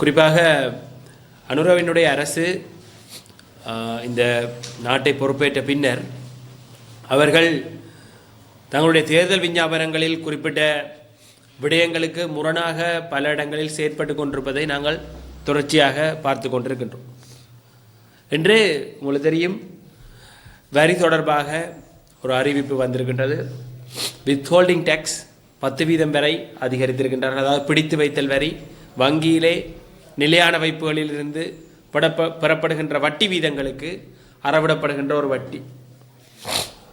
குறிப்பாக அனுரவினுடைய அரசு இந்த நாட்டை பொறுப்பேற்ற பின்னர் அவர்கள் தங்களுடைய தேர்தல் விஞ்ஞாபனங்களில் குறிப்பிட்ட விடயங்களுக்கு முரணாக பல இடங்களில் செயற்பட்டு கொண்டிருப்பதை நாங்கள் தொடர்ச்சியாக பார்த்து கொண்டிருக்கின்றோம். என்று உங்களுக்கு தெரியும் வரி தொடர்பாக ஒரு அறிவிப்பு வந்திருக்கின்றது. வித்ஹோல்டிங் டேக்ஸ் பத்து வீதம் வரை அதிகரித்திருக்கின்றார்கள். அதாவது பிடித்து வைத்தல் வரி வங்கியிலே நிலையான வைப்புகளிலிருந்து படப்ப பெறப்படுகின்ற வட்டி வீதங்களுக்கு அறவிடப்படுகின்ற ஒரு வட்டி.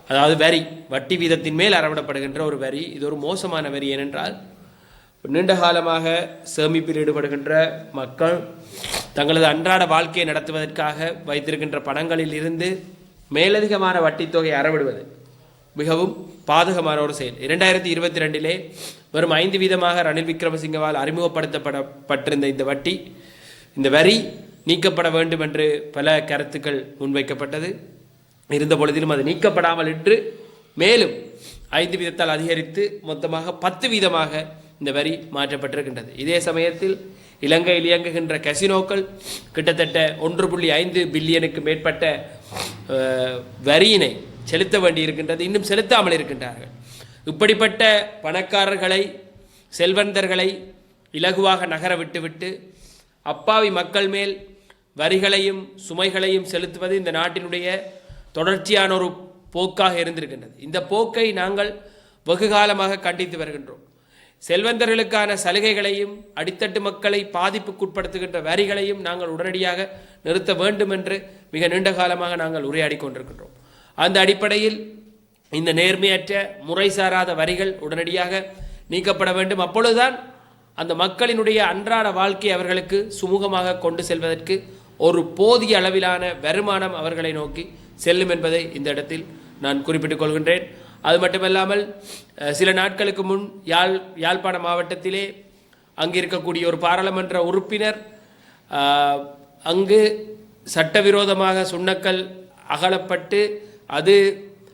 அதாவது வரி வட்டி வீதத்தின் மேல் அறவிடப்படுகின்ற ஒரு வரி. இது ஒரு மோசமான வரி ஏனென்றால் நீண்ட காலமாக சேமிப்பில் ஈடுபடுகின்ற மக்கள் தங்களது அன்றாட வாழ்க்கையை நடத்துவதற்காக வைத்திருக்கின்ற பணங்களில் இருந்து மேலதிகமான வட்டித்தொகை அறவிடுவது. மிகவும் பாதகமான ஒரு செயல். இரண்டாயிரத்தி இருபத்தி ரெண்டிலே வரும் ஐந்து வீதமாக ரணில் விக்ரமசிங்கவால் அறிமுகப்படுத்தப்படப்பட்டிருந்த இந்த வட்டி இந்த வரி நீக்கப்பட வேண்டும் என்று பல கருத்துக்கள் முன்வைக்கப்பட்டது. இருந்த பொழுதிலும் அது நீக்கப்படாமல் இன்று மேலும் ஐந்து வீதத்தால் அதிகரித்து மொத்தமாக பத்து வீதமாக இந்த வரி மாற்றப்பட்டிருக்கின்றது. இதே சமயத்தில் இலங்கையில் இயங்குகின்ற கசினோக்கள் கிட்டத்தட்ட ஒன்று புள்ளி ஐந்து பில்லியனுக்கு மேற்பட்ட வரியினை செலுத்த வேண்டியிருக்கின்றது இன்னும் செலுத்தாமல் இருக்கின்றார்கள். இப்படிப்பட்ட பணக்காரர்களை செல்வந்தர்களை இலகுவாக நகர விட்டுவிட்டு அப்பாவி மக்கள் மேல் வரிகளையும் சுமைகளையும் செலுத்துவது இந்த நாட்டினுடைய தொடர்ச்சியான ஒரு போக்காக இருந்திருக்கின்றது. இந்த போக்கை நாங்கள் வெகு காலமாக கண்டித்து வருகின்றோம். செல்வந்தர்களுக்கான சலுகைகளையும் அடித்தட்டு மக்களை பாதிப்புக்குட்படுத்துகின்ற வரிகளையும் நாங்கள் உடனடியாக நிறுத்த வேண்டும் என்று மிக நீண்ட காலமாக நாங்கள் உரையாடி கொண்டிருக்கின்றோம். அந்த அடிப்படையில் இந்த நேர்மையற்ற முறை சாராத வரிகள் உடனடியாக நீக்கப்பட வேண்டும். அப்பொழுதுதான் அந்த மக்களினுடைய அன்றாட வாழ்க்கை அவர்களுக்கு சுமூகமாக கொண்டு செல்வதற்கு ஒரு போதிய அளவிலான வருமானம் அவர்களை நோக்கி செல்லும் என்பதை இந்த இடத்தில் நான் குறிப்பிட்டுக் கொள்கின்றேன். அது மட்டுமல்லாமல் சில நாட்களுக்கு முன் யாழ் யாழ்ப்பாண மாவட்டத்திலே அங்கு இருக்கக்கூடிய ஒரு பாராளுமன்ற உறுப்பினர் அங்கு சட்டவிரோதமாக சுண்ணக்கல் அகலப்பட்டு அது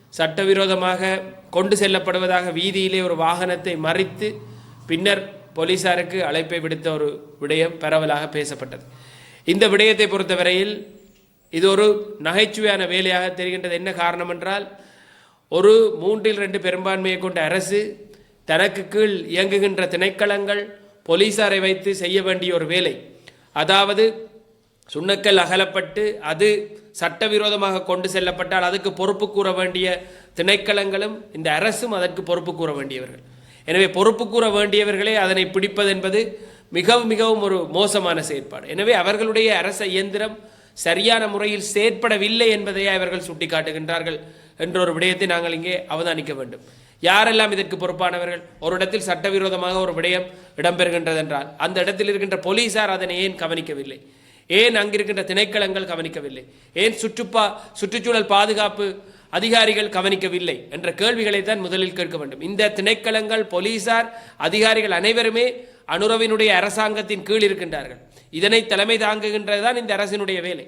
சட்டவிரோதமாக கொண்டு செல்லப்படுவதாக வீதியிலே ஒரு வாகனத்தை மறித்து பின்னர் போலீசாருக்கு அழைப்பை விடுத்த ஒரு விடயம் பரவலாக பேசப்பட்டது. இந்த விடயத்தை பொறுத்தவரையில் இது ஒரு நகைச்சுவையான வேலையாக தெரிகின்றது. என்ன காரணம் என்றால் ஒரு மூன்றில் ரெண்டு பெரும்பான்மையை கொண்ட அரசு தனக்கு கீழ் இயங்குகின்ற திணைக்களங்கள் போலீசாரை வைத்து செய்ய வேண்டிய ஒரு வேலை. அதாவது சுண்ணக்கல் அகலப்பட்டு அது சட்டவிரோதமாக கொண்டு செல்லப்பட்டால் அதுக்கு பொறுப்பு கூற வேண்டிய திணைக்களங்களும் இந்த அரசும் அதற்கு பொறுப்பு கூற வேண்டியவர்கள். எனவே பொறுப்பு கூற வேண்டியவர்களே அதனை பிடிப்பது என்பது மிகவும் மிகவும் ஒரு மோசமான செயற்பாடு. எனவே அவர்களுடைய அரச இயந்திரம் சரியான முறையில் செயற்படவில்லை என்பதையே அவர்கள் சுட்டிக்காட்டுகின்றார்கள் என்ற ஒரு விடயத்தை நாங்கள் இங்கே அவதானிக்க வேண்டும். யாரெல்லாம் இதற்கு பொறுப்பானவர்கள்? ஒரு இடத்தில் சட்டவிரோதமாக ஒரு விடயம் இடம்பெறுகின்றது என்றால் அந்த இடத்தில் இருக்கின்ற போலீசார் அதனை ஏன் கவனிக்கவில்லை? ஏன் அங்கிருக்கின்ற திணைக்களங்கள் கவனிக்கவில்லை? ஏன் சுற்றுப்பா சுற்றுச்சூழல் பாதுகாப்பு அதிகாரிகள் கவனிக்கவில்லை? என்ற கேள்விகளை தான் முதலில் கேட்க வேண்டும். இந்த திணைக்களங்கள் போலீசார் அதிகாரிகள் அனைவருமே அனுரவினுடைய அரசாங்கத்தின் கீழ் இருக்கின்றார்கள். இதனை தலைமை தாங்குகின்றதுதான் இந்த அரசினுடைய வேலை.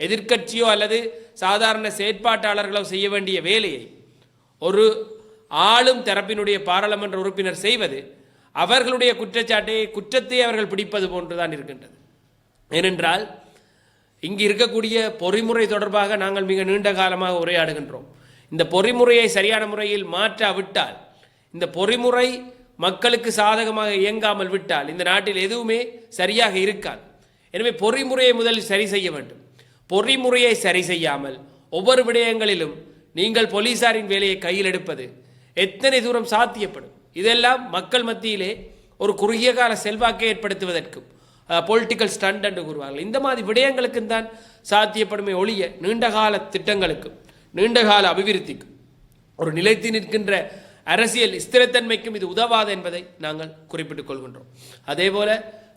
எதிர்க்கட்சியோ அல்லது சாதாரண செயற்பாட்டாளர்களோ செய்ய வேண்டிய வேலையை ஒரு ஆளும் தரப்பினுடைய பாராளுமன்ற உறுப்பினர் செய்வது அவர்களுடைய குற்றச்சாட்டை குற்றத்தை அவர்கள் பிடிப்பது போன்றுதான் இருக்கின்றது. ஏனென்றால் இங்கு இருக்கக்கூடிய பொறிமுறை தொடர்பாக நாங்கள் மிக நீண்ட காலமாக உரையாடுகின்றோம். இந்த பொறிமுறையை சரியான முறையில் மாற்றாவிட்டால் இந்த பொறிமுறை மக்களுக்கு சாதகமாக இயங்காமல் விட்டால் இந்த நாட்டில் எதுவுமே சரியாக இருக்காது. எனவே பொறிமுறையை முதலில் சரி செய்ய வேண்டும். பொறிமுறையை சரி செய்யாமல் ஒவ்வொரு விடயங்களிலும் நீங்கள் போலீசாரின் வேலையை கையில் எடுப்பது எத்தனை தூரம் சாத்தியப்படும்? இதெல்லாம் மக்கள் மத்தியிலே ஒரு குறுகிய கால செல்வாக்கை ஏற்படுத்துவதற்கும் பொலிட்டிக்கல் ஸ்டண்ட் என்று கூறுவார்கள். இந்த மாதிரி விடயங்களுக்கும் தான் சாத்தியப்படுமே ஒழிய நீண்டகால திட்டங்களுக்கும் நீண்டகால அபிவிருத்திக்கும் ஒரு நிலைத்து நிற்கின்ற அரசியல் ஸ்திரத்தன்மைக்கும் இது உதவாது என்பதை நாங்கள் குறிப்பிட்டுக் கொள்கின்றோம். அதேபோல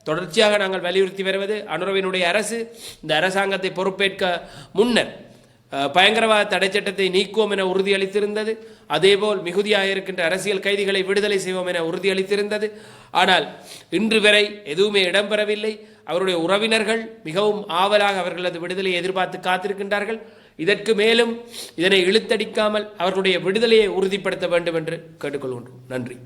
தொடர்ச்சியாக நாங்கள் வலியுறுத்தி வருவது அனுரவினுடைய அரசு. இந்த அரசாங்கத்தை பொறுப்பேற்க முன்னர் பயங்கரவாத தடை சட்டத்தை நீக்குவோம் என உறுதியளித்திருந்தது. அதேபோல் மிகுதியாக இருக்கின்ற அரசியல் கைதிகளை விடுதலை செய்வோம் என உறுதியளித்திருந்தது. ஆனால் இன்று வரை எதுவுமே இடம்பெறவில்லை. அவருடைய உறவினர்கள் மிகவும் ஆவலாக அவர்களது விடுதலையை எதிர்பார்த்து காத்திருக்கின்றார்கள். இதற்கு மேலும் இதனை இழுத்தடிக்காமல் அவர்களுடைய விடுதலையை உறுதிப்படுத்த வேண்டும் என்று கேட்டுக்கொள்கின்றோம். நன்றி.